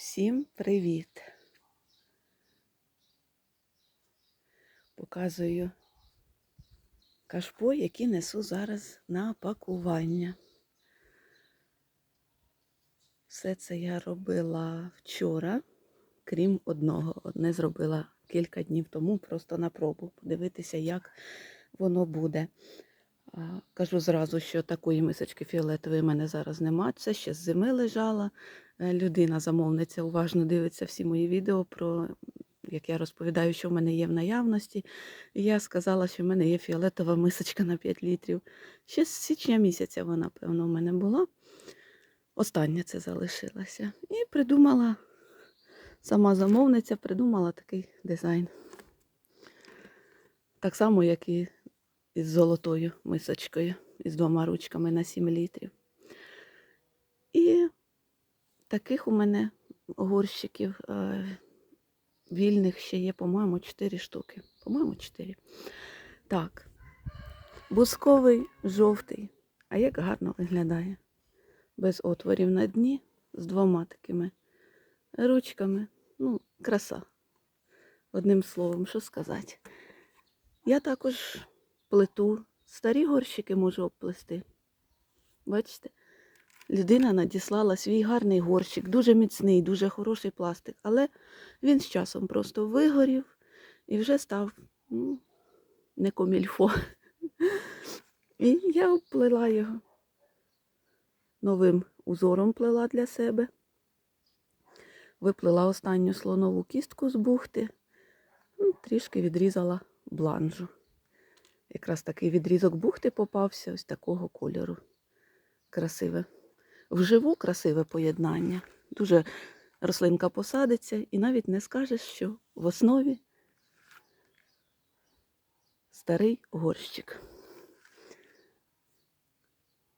Всім привіт! Показую кашпо, які несу зараз на пакування. Все це я робила вчора, крім одного. Одне зробила кілька днів тому, просто на пробу, подивитися, як воно буде. Кажу зразу, що такої мисочки фіолетової в мене зараз нема. Це ще з зими лежала. Е, Людина, замовниця, уважно дивиться всі мої відео про як я розповідаю, що в мене є в наявності. І я сказала, що в мене є фіолетова мисочка на 5 літрів. Ще з січня місяця вона, певно, в мене була. Остання це залишилася. І придумала, сама замовниця придумала такий дизайн. Так само, як і із золотою мисочкою, із двома ручками на 7 літрів. І таких у мене горщиків е, вільних ще є, по-моєму, 4 штуки. По-моєму, 4. Так. Бусковий жовтий. А як гарно виглядає. Без отворів на дні, з двома такими ручками. Ну, краса. Одним словом, що сказати. Я також плету. Старі горщики можу обплести. Бачите? Людина надіслала свій гарний горщик, дуже міцний, дуже хороший пластик, але він з часом просто вигорів і вже став ну, не комільфо. І я обплела його. Новим узором плела для себе. Виплела останню слонову кістку з бухти, ну, трішки відрізала бланжу. Якраз такий відрізок бухти попався ось такого кольору. Красиве. Вживу красиве поєднання. Дуже рослинка посадиться і навіть не скажеш, що в основі старий горщик.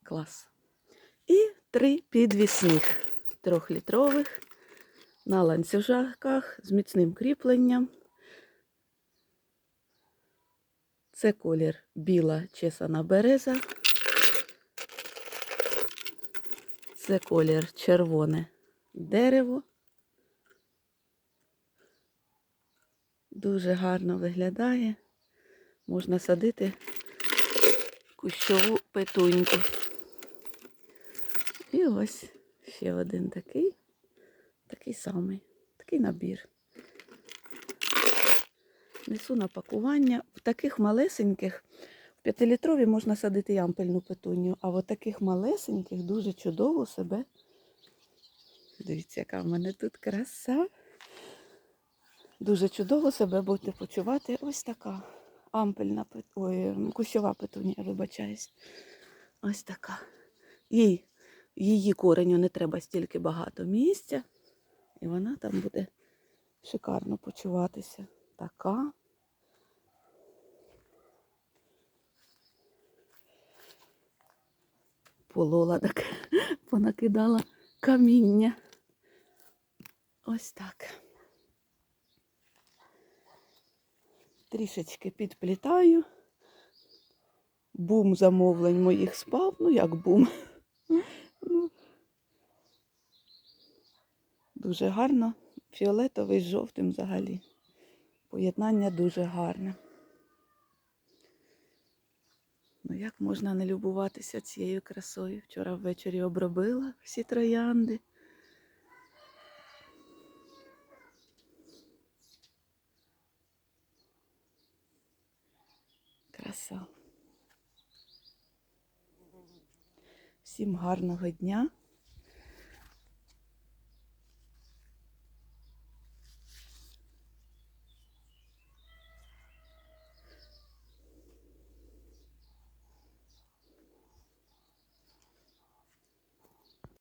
Клас. І три підвісних трьохлітрових на ланцюжках з міцним кріпленням. Це колір біла чесана береза. Це колір червоне дерево. Дуже гарно виглядає. Можна садити кущову петуньку. І ось ще один такий, такий самий, такий набір. Несу на пакування. В таких малесеньких, п'ятилітрові можна садити ямпельну петуню, а в таких малесеньких дуже чудово себе. Дивіться, яка в мене тут краса. Дуже чудово себе будете почувати. Ось така ампельна. Ой, кущова петунія, вибачаюсь. Ось така. Їй, її кореню не треба стільки багато місця, і вона там буде шикарно почуватися. Така. Полола так понакидала каміння. Ось так. Трішечки підплітаю. Бум замовлень моїх спав. Ну, як бум. Ну, Дуже гарно. Фіолетовий з жовтим взагалі. Поєднання дуже гарне. Ну, як можна не любуватися цією красою? Вчора ввечері обробила всі троянди. Краса. Всім гарного дня.